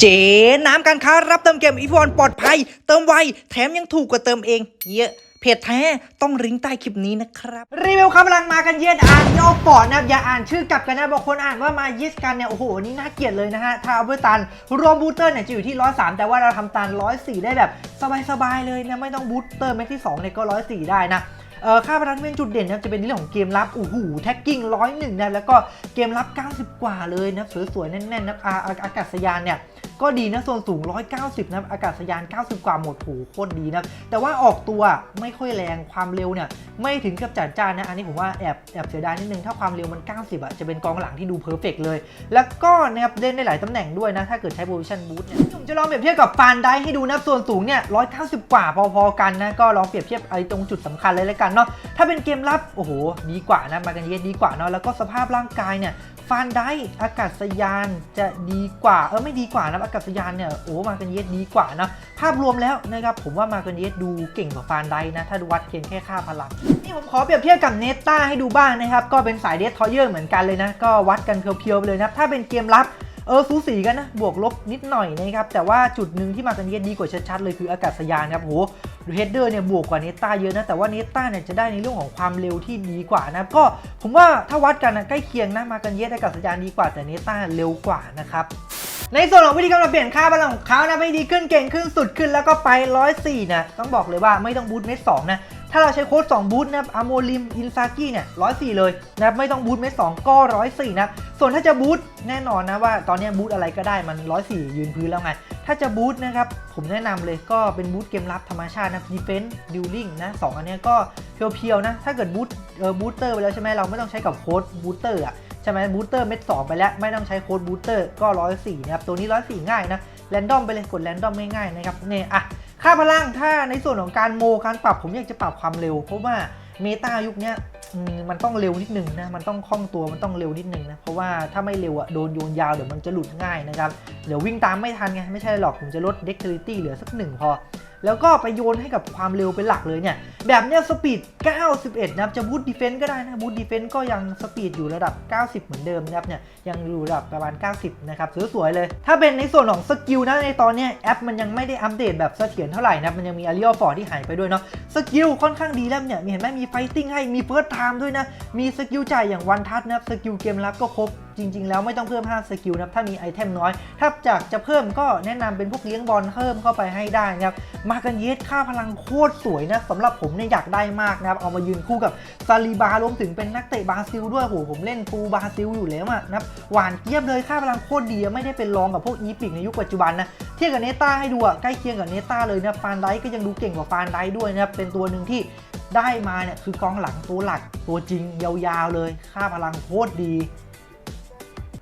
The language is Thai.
เจ๊น้ำการค้ารับเติมเกมอีฟอนปลอดภัย เติมไว แถมยังถูกกว่าเติมเองเยอะเพจแท้ต้องลิงใต้คลิปนี้นะครับ รีวิวครับกำลังมากันเย็นอ่านย่อปอดนะอย่าอ่านชื่อกลับกันนะบางคนอ่านว่ามายิสกันเนี่ยโอ้โหนี่น่าเกลียดเลยนะฮะถ้าเอาเบอร์ตันรวมบูสเตอร์เนี่ยจะอยู่ที่103แต่ว่าเราทำตัน104ได้แบบสบายๆเลยนะไม่ต้องบูสเตอร์เม็ดที่2เนี่ยก็104ได้นะเอ่อค่าพลังเป็นจุดเด่นนะจะเป็นเรื่องของเกมรับโอ้โหแท็กกิ้งร้อยหนึ่งนะแล้วก็เกมรับ 90 กว่าเลยนะสวยๆแน่นๆนะอาอาอากาศยานเนี่ย ก็ดีนะส่วนสูง 190 นะอากาศยาน 90 กว่าหมดโหโคตรดีนะ แต่ว่าออกตัวไม่ค่อยแรงความเร็วเนี่ย ไม่ถึงกับจัดจ้านนะ อันนี้ผมว่าแอบแอบเสียดายนิดนึง ถ้าความเร็วมัน 90 อะ จะเป็นกองหลังที่ดูเพอร์เฟกเลย แล้วก็นะครับเล่นได้หลายตำแหน่งด้วยนะ ถ้าเกิดใช้โพซิชันบูทเนี่ยผมจะลองเปรียบเทียบกับฟานได้ให้ดูนะส่วนสูงเนี่ย 190 กว่าพอๆกันนะก็ลองเปรียบเทียบไอ้ตรงจุดสำคัญเลยแล้วกันเนาะถ้าเป็นเกมรับโอ้โหดีกว่านะมากันเยสดีกว่าเนาะแล้วก็สภาพร่างกายเนี่ย ฟานได้อากาศยานจะดีกว่า เออไม่ดีกว่านะอากาศยานเนี่ยโอ้มากันเยสดีกว่านะ ภาพรวมแล้วนะครับผมว่ามากันเยสดูเก่งกว่าฟานได้นะ ถ้าดูวัดเพียงแค่ค่าพลัง นี่ผมขอเปรียบเทียบกับเนต้าให้ดูบ้างนะครับ ก็เป็นสายเดสทอยเยอร์เหมือนกันเลยนะ ก็วัดกันเพียวๆไปเลยนะถ้าเป็นเกมรับเออสูสีกันนะ บวกลบนิดหน่อยนะครับ แต่ว่าจุดหนึ่งที่มากันเยสดีกว่าชัดๆเลยคืออากาศยานครับโห เฮดเดอร์เนี่ยบวกกว่าเนต้าเยอะนะ แต่ว่าเนต้าเนี่ยจะได้ในเรื่องของความเร็วที่ดีกว่านะ ก็ผมว่าถ้าวัดกันนะใกล้เคียงนะมากันเยสอากาศยาณดีกว่าแต่เนต้าเร็วกว่านะครับในส่วนของวิธีการเปลี่ยนค่าพลังของเขานะให้ดีขึ้นเก่งขึ้นสุดขึ้นแล้วก็ไป 104 นะ ต้องบอกเลยว่าไม่ต้องบูทเม็ด2นะ ถ้าเราใช้โค้ด2บูทนะครับอะโมลิมอินซากิเนี่ย104เลยนะครับไม่ต้องบูทเม็ด2ก็104นะส่วนถ้าจะบูทแน่นอนนะว่าตอนนี้บูทอะไรก็ได้มัน104ยืนพื้นแล้วไง ถ้าจะบูทนะครับผมแนะนำเลยก็เป็นบูทเกมรับธรรมชาตินะดีเฟนส์ดิวลิงนะสองอันเนี้ยก็เพียวๆนะถ้าเกิดบูทเออบูสเตอร์ไปแล้วใช่ไหมเราไม่ต้องใช้กับโค้ดบูสเตอร์อะใช่ไหมบูสเตอร์เม็ด2ไปแล้วไม่ต้องใช้โค้ดบูสเตอร์ก็104นะครับตัวนี้104ง่ายนะแรนดอมไปเลยกดแรนดอมง่ายๆนะครับเนี่ยอะ ค่าพลังถ้าในส่วนของการโมการปรับผมอยากจะปรับความเร็ว เพราะว่าเมตายุคนี้มันต้องเร็วนิดนึงนะ มันต้องคล่องตัว มันต้องเร็วนิดนึงนะ เพราะว่าถ้าไม่เร็วอะโดนโยนยาวเดี๋ยวมันจะหลุดง่ายนะครับ เดี๋ยววิ่งตามไม่ทันไง ไม่ใช่หรอก ผมจะลดเล็กเทอริตี้เหลือสักหนึ่งพอ แล้วก็ไปโยนให้กับความเร็วเป็นหลักเลยเนี่ย แบบเนี้ยสปีด91 นะครับ จะบูทดีเฟนต์ก็ได้นะบูทดีเฟนต์ก็ยังสปีดอยู่ระดับ 90 เหมือนเดิมนะครับเนี่ยยังอยู่ระดับประมาณ 90 นะครับ สวยๆเลย ถ้าเป็นในส่วนของสกิลนะในตอนนี้แอปมันยังไม่ได้อัปเดตแบบเสถียรเท่าไหร่นะมันยังมีอาริโอฟอร์ที่หายไปด้วยเนาะสกิลค่อนข้างดีแล้วเนี่ยมีเห็นไหมมีไฟติ้งให้มีเฟิร์สไทม์ด้วยนะมีสกิลจ่ายอย่างวันทัชนะครับสกิลเกมรับก็ครบจริง ๆ แล้วไม่ต้องเพิ่ม5สกิลนะครับถ้ามีไอเทมน้อย ถ้าจากจะเพิ่มก็แนะนำเป็นพวกเลี้ยงบอลเพิ่มเข้าไปให้ได้นะครับมากันเยสค่าพลังโคตรสวยนะสำหรับผมเนี่ยอยากได้มากนะครับเอามายืนคู่กับซาลีบารวมถึงเป็นนักเตะบราซิลด้วยโหผมเล่นฟูบราซิลอยู่แล้วอะนะครับหวานเกียบเลยค่าพลังโคตรดีไม่ได้เป็นรองกับพวกอีปิกในยุคปัจจุบันนะเทียบกับเนต้าให้ดูอะใกล้เคียงกับเนต้าเลยนะฟานไดก็ยังดูเก่งกว่าฟานไดด้วยนะครับเป็นตัวหนึ่งที่ได้มาเนี่ยคือกองหลังตัวหลักตัวจริงยาวๆเลย ค่าพลังโคตรดี